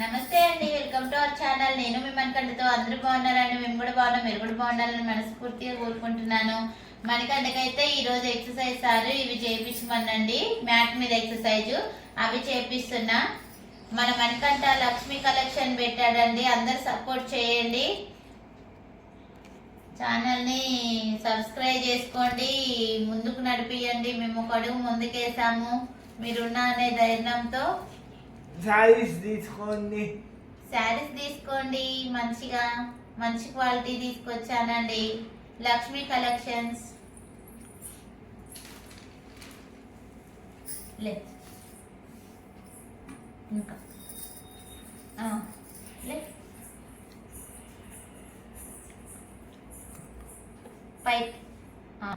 నమస్తే అండి welcome to our channel. నేను మిమ్మల్ని కంటతో అందరూ బాగున్నారండి. మేము కూడా బాగున్నాం మీరు కూడా బాగుండాలని మనస్ఫూర్తిగా కోరుకుంటున్నాను. మనకంటకైతే ఈ రోజు ఎక్సర్సైజ్ సార్ ఇవి చేయించమనండి మ్యాట్ మీద ఎక్సర్సైజ్ అవి చేపిస్తున్నా. మన మనకంట లక్ష్మీ కలెక్షన్ పెట్టాడండి. అందరు సపోర్ట్ చేయండి. ఛానల్ని సబ్స్క్రైబ్ చేసుకోండి. ముందుకు నడిపియండి. మేము ఒక అడుగు ముందుకేసాము. మీరున్న అనే ధైర్యంతో సారీస్ తీసుకోండి. శారీస్ తీసుకోండి మంచిగా మంచి క్వాలిటీ తీసుకొచ్చానండి. లక్ష్మీ కలెక్షన్స్. లే. ఇంకా. లే. పై. ఆ.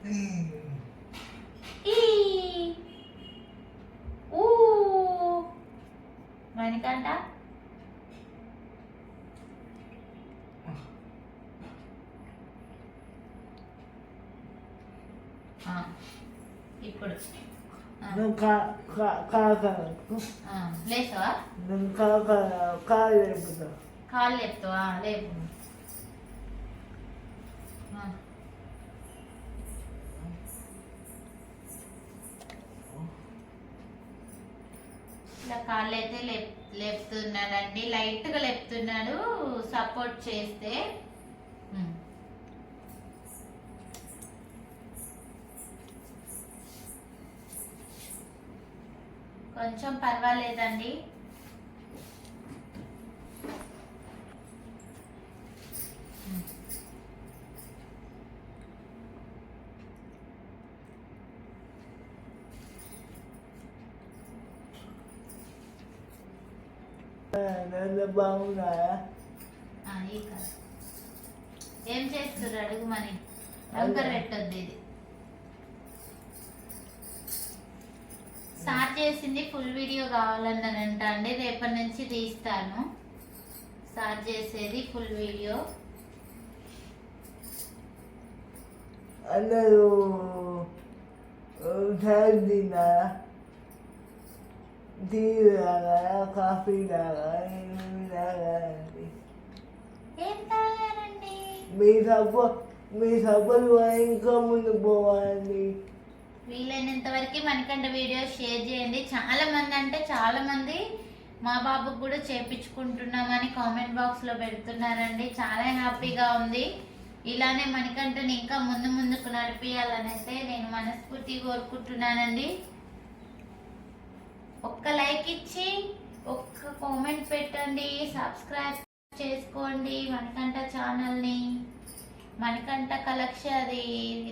ఈ. ఆ, ఇప్పుడు. కాలు లేపుతావా? లేపు. ఇట్లా కాళ్ళు అయితే లెప్ లేపుతున్నాడండి. లైట్గా లేపుతున్నాడు. సపోర్ట్ చేస్తే. కొంచెం పర్వాలేదండి. ఈ కాదు. ఏం చేస్తున్నారు అడుగు మరి. నంబర్ పెట్టొద్దు ఇది. స్టార్ట్ చేసింది ఫుల్ వీడియో కావాలన్నానంట అండి. రేపటి నుంచి తీస్తాను. స్టార్ట్ చేసేది ఫుల్ వీడియో. అందరూ చాయ్ తిన్నారా టీ కాఫీ ఏమి తాగారండి ఏం తాగారండి మీ సపోర్ట్ మీ సపోర్ట్ ఇంకా ముందు పోవాలండి వీలైనంత వరకు మనకంటే వీడియో షేర్ చేయండి. చాలా మంది అంటే చాలా మంది మా బాబుకు కూడా చేపించుకుంటున్నామని కామెంట్ బాక్స్లో పెడుతున్నారండి. చాలా హ్యాపీగా ఉంది. ఇలానే మనకంటని ఇంకా ముందు ముందుకు నడిపియాలని అయితే నేను మనస్ఫూర్తి కోరుకుంటున్నానండి. ఒక్క లైక్ ఇచ్చి ఒక్క కామెంట్ పెట్టండి సబ్స్క్రైబ్ చేసుకోండి మనకంట ఛానల్ని. మనకంట కలెక్షన్ అది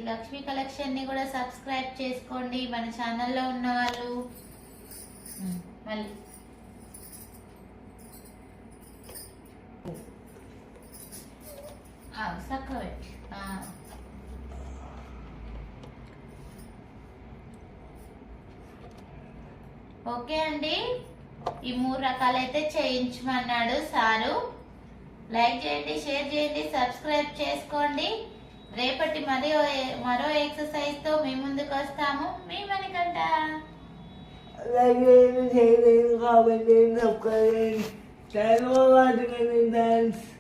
లక్ష్మీ కలెక్షన్ని కూడా సబ్స్క్రైబ్ చేసుకోండి మన ఛానల్లో ఉన్న వాళ్ళు మళ్ళీ. ఆ, ఓకే అండి. ఈ మూడు రకాలైతే చేయించమన్నాడు సారు. లైక్ చేయండి షేర్ చేయండి సబ్స్క్రైబ్ చేసుకోండి. రేపటి మరీ మరో ఎక్సర్సైజ్తో మీ ముందుకు వస్తాము. మీ మనకంట లైక్ చేయలేదు కాబట్టి సబ్స్క్రైబ్ చేయండి. తర్వాత